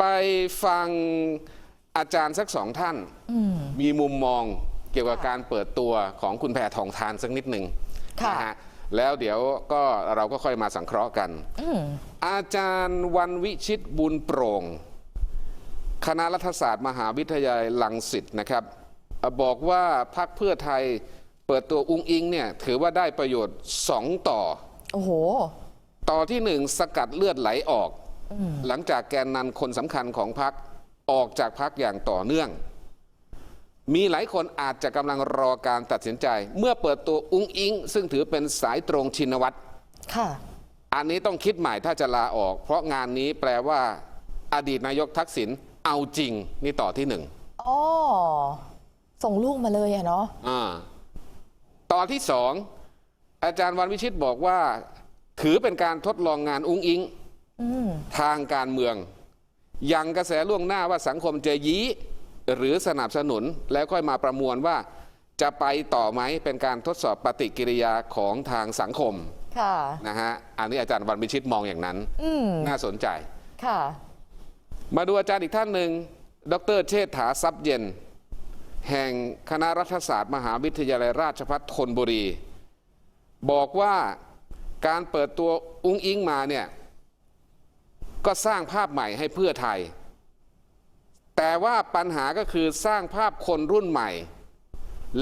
ไปฟังอาจารย์สักสองท่าน มีมุมมองเกี่ยวกับการเปิดตัวของคุณแพทองทานสักนิดหนึ่งค่ะนะฮะแล้วเดี๋ยวก็เราก็ค่อยมาสังเคราะห์กันอาจารย์วันวิชิตบุญโปร่ง คณะรัฐศาสตร์มหาวิทยาลัยลังสิตนะครับเอ่อบอกว่าพักเพื่อไทยเปิดตัวอุ้งอิงเนี่ยถือว่าได้ประโยชน์สองต่อ โอ้โห ต่อที่หนึ่งสกัดเลือดไหลออก หลังจากแกนนำคนสำคัญของพักออกจากพักอย่างต่อเนื่อง มีหลายคนอาจจะกำลังรอการตัดสินใจ เมื่อเปิดตัวอุ้งอิง ซึ่งถือเป็นสายตรงชินวัตรค่ะ อันนี้ต้องคิดใหม่ถ้าจะลาออก เพราะงานนี้แปลว่า อดีตนายกทักษิณเอาจริงนี่ต่อที่หนึ่งอ๋อส่งลูกมาเลยอะเนาะอ่าต่อที่สองอาจารย์วันวิชิตบอกว่า ถือเป็นการทดลองงานอุ้งอิง ทางการเมือง ยังกระแสล่วงหน้าว่าสังคมจะยี้หรือสนับสนุนแล้วค่อยมาประมวลว่าจะไปต่อไหมเป็นการทดสอบปฏิกิริยาของทางสังคมค่ะนะฮะอันนี้อาจารย์วันวิชิตมองอย่างนั้นอืมน่าสนใจค่ะ มาดูอาจารย์อีกท่านหนึ่ง ดรเชษฐาทรัพย์เย็น แห่งคณะรัฐศาสตร์ มหาวิทยาลัยราชภัฏธนบุรี บอกว่าการเปิดตัวอุ้งอิงมาเนี่ย ก็สร้างภาพใหม่ให้เพื่อไทย แต่ว่าปัญหาก็คือสร้างภาพคนรุ่นใหม่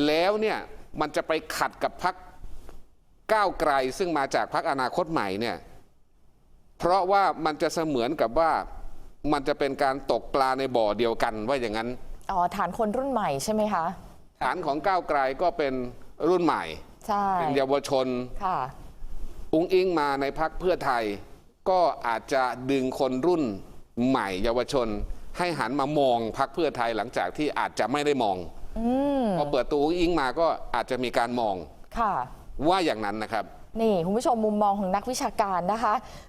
แล้วเนี่ยมันจะไปขัดกับพักก้าวไกลซึ่งมาจากพักอนาคตใหม่เนี่ยเพราะว่ามันจะเสมือนกับว่ามันจะเป็นการตกปลาในบ่อเดียวกันว่าอย่างนั้นอ๋อฐานคนรุ่นใหม่ใช่ไหมคะฐานของก้าวไกลก็เป็นรุ่นใหม่ใช่เป็นเยาวชนค่ะอุ้งอิงมาในพักเพื่อไทย ก็อาจจะดึงคนรุ่นใหม่เยาวชน ให้หันมามองพักเพื่อไทยหลังจากที่อาจจะไม่ได้มองอพอเปิดตัวอิงมาก็อาจจะมีการมองค่ะ ว่าอย่างนั้นนะครับ นี่คุณผู้ชมมุมมองของนักวิชาการนะคะ